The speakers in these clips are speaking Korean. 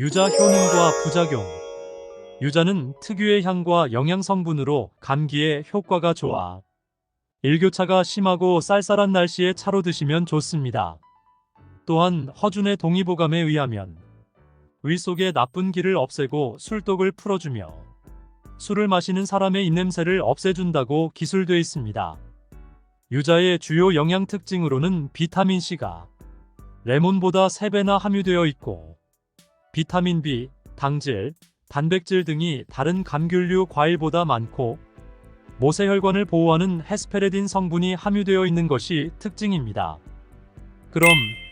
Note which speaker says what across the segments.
Speaker 1: 유자 효능과 부작용 유자는 특유의 향과 영양 성분으로 감기에 효과가 좋아 일교차가 심하고 쌀쌀한 날씨에 차로 드시면 좋습니다. 또한 허준의 동의보감에 의하면 위 속의 나쁜 기를 없애고 술독을 풀어주며 술을 마시는 사람의 입냄새를 없애준다고 기술돼 있습니다. 유자의 주요 영양 특징으로는 비타민 C가 레몬보다 3배나 함유되어 있고 비타민 B, 당질, 단백질 등이 다른 감귤류 과일보다 많고 모세혈관을 보호하는 헤스페레딘 성분이 함유되어 있는 것이 특징입니다. 그럼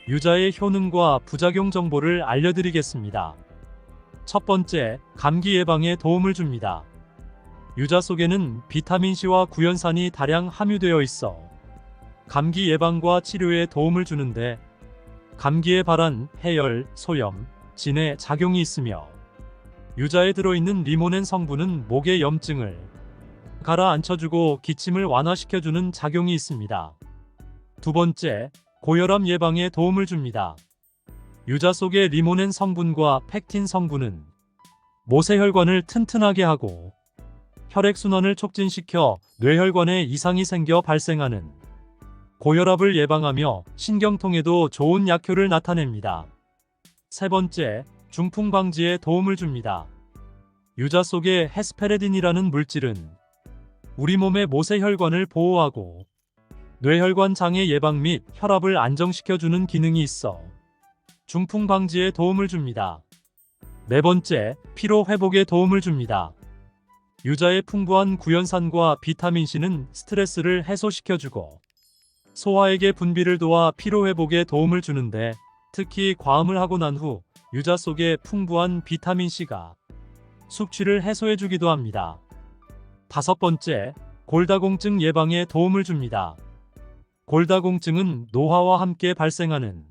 Speaker 1: 유자의 효능과 부작용 정보를 알려드리겠습니다. 첫 번째, 감기 예방에 도움을 줍니다. 유자 속에는 비타민C와 구연산이 다량 함유되어 있어 감기 예방과 치료에 도움을 주는데 감기에 발한 해열, 소염, 진에 작용이 있으며 유자에 들어있는 리모넨 성분은 목의 염증을 가라앉혀주고 기침을 완화시켜주는 작용이 있습니다. 두 번째, 고혈압 예방에 도움을 줍니다. 유자 속의 리모넨 성분과 팩틴 성분은 모세혈관을 튼튼하게 하고 혈액순환을 촉진시켜 뇌혈관에 이상이 생겨 발생하는 고혈압을 예방하며 신경통에도 좋은 약효를 나타냅니다. 세 번째, 중풍 방지에 도움을 줍니다. 유자 속의 헤스페레딘이라는 물질은 우리 몸의 모세혈관을 보호하고 뇌혈관 장애 예방 및 혈압을 안정시켜주는 기능이 있어 중풍 방지에 도움을 줍니다. 네 번째, 피로 회복에 도움을 줍니다. 유자의 풍부한 구연산과 비타민C는 스트레스를 해소시켜주고 소화액의 분비를 도와 피로 회복에 도움을 주는데 특히 과음을 하고 난 후 유자 속에 풍부한 비타민C가 숙취를 해소해주기도 합니다. 다섯 번째, 골다공증 예방에 도움을 줍니다. 골다공증은 노화와 함께 발생하는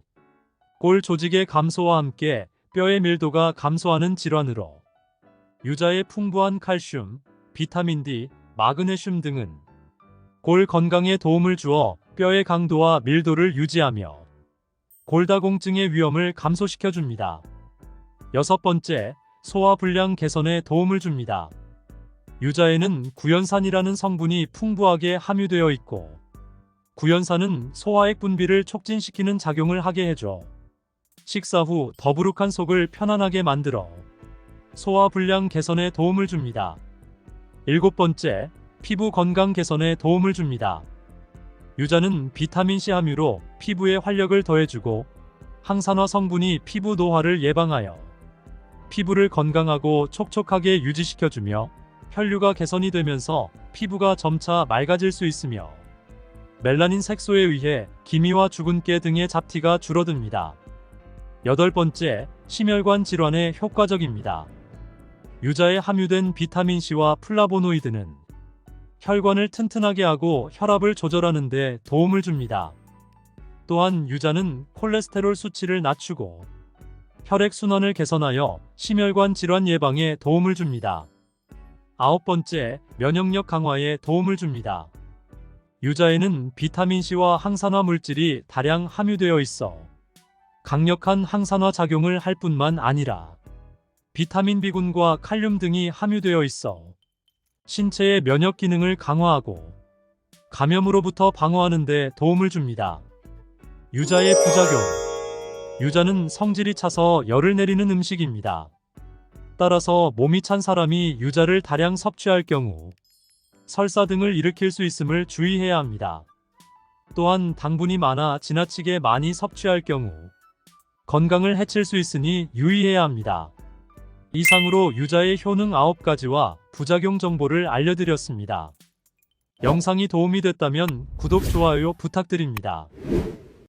Speaker 1: 골 조직의 감소와 함께 뼈의 밀도가 감소하는 질환으로 유자의 풍부한 칼슘, 비타민 D, 마그네슘 등은 골 건강에 도움을 주어 뼈의 강도와 밀도를 유지하며 골다공증의 위험을 감소시켜 줍니다. 여섯 번째, 소화 불량 개선에 도움을 줍니다. 유자에는 구연산이라는 성분이 풍부하게 함유되어 있고 구연산은 소화액 분비를 촉진시키는 작용을 하게 해줘 식사 후 더부룩한 속을 편안하게 만들어 소화 불량 개선에 도움을 줍니다. 일곱 번째, 피부 건강 개선에 도움을 줍니다. 유자는 비타민C 함유로 피부에 활력을 더해주고 항산화 성분이 피부 노화를 예방하여 피부를 건강하고 촉촉하게 유지시켜주며 혈류가 개선이 되면서 피부가 점차 맑아질 수 있으며 멜라닌 색소에 의해 기미와 주근깨 등의 잡티가 줄어듭니다. 여덟 번째, 심혈관 질환에 효과적입니다. 유자에 함유된 비타민C와 플라보노이드는 혈관을 튼튼하게 하고 혈압을 조절하는 데 도움을 줍니다. 또한 유자는 콜레스테롤 수치를 낮추고 혈액 순환을 개선하여 심혈관 질환 예방에 도움을 줍니다. 아홉 번째, 면역력 강화에 도움을 줍니다. 유자에는 비타민C와 항산화 물질이 다량 함유되어 있어 강력한 항산화 작용을 할 뿐만 아니라 비타민 B군과 칼륨 등이 함유되어 있어 신체의 면역 기능을 강화하고 감염으로부터 방어하는 데 도움을 줍니다. 유자의 부작용 유자는 성질이 차서 열을 내리는 음식입니다. 따라서 몸이 찬 사람이 유자를 다량 섭취할 경우 설사 등을 일으킬 수 있음을 주의해야 합니다. 또한 당분이 많아 지나치게 많이 섭취할 경우 건강을 해칠 수 있으니 유의해야 합니다. 이상으로 유자의 효능 9가지와 부작용 정보를 알려드렸습니다. 영상이 도움이 됐다면 구독, 좋아요 부탁드립니다.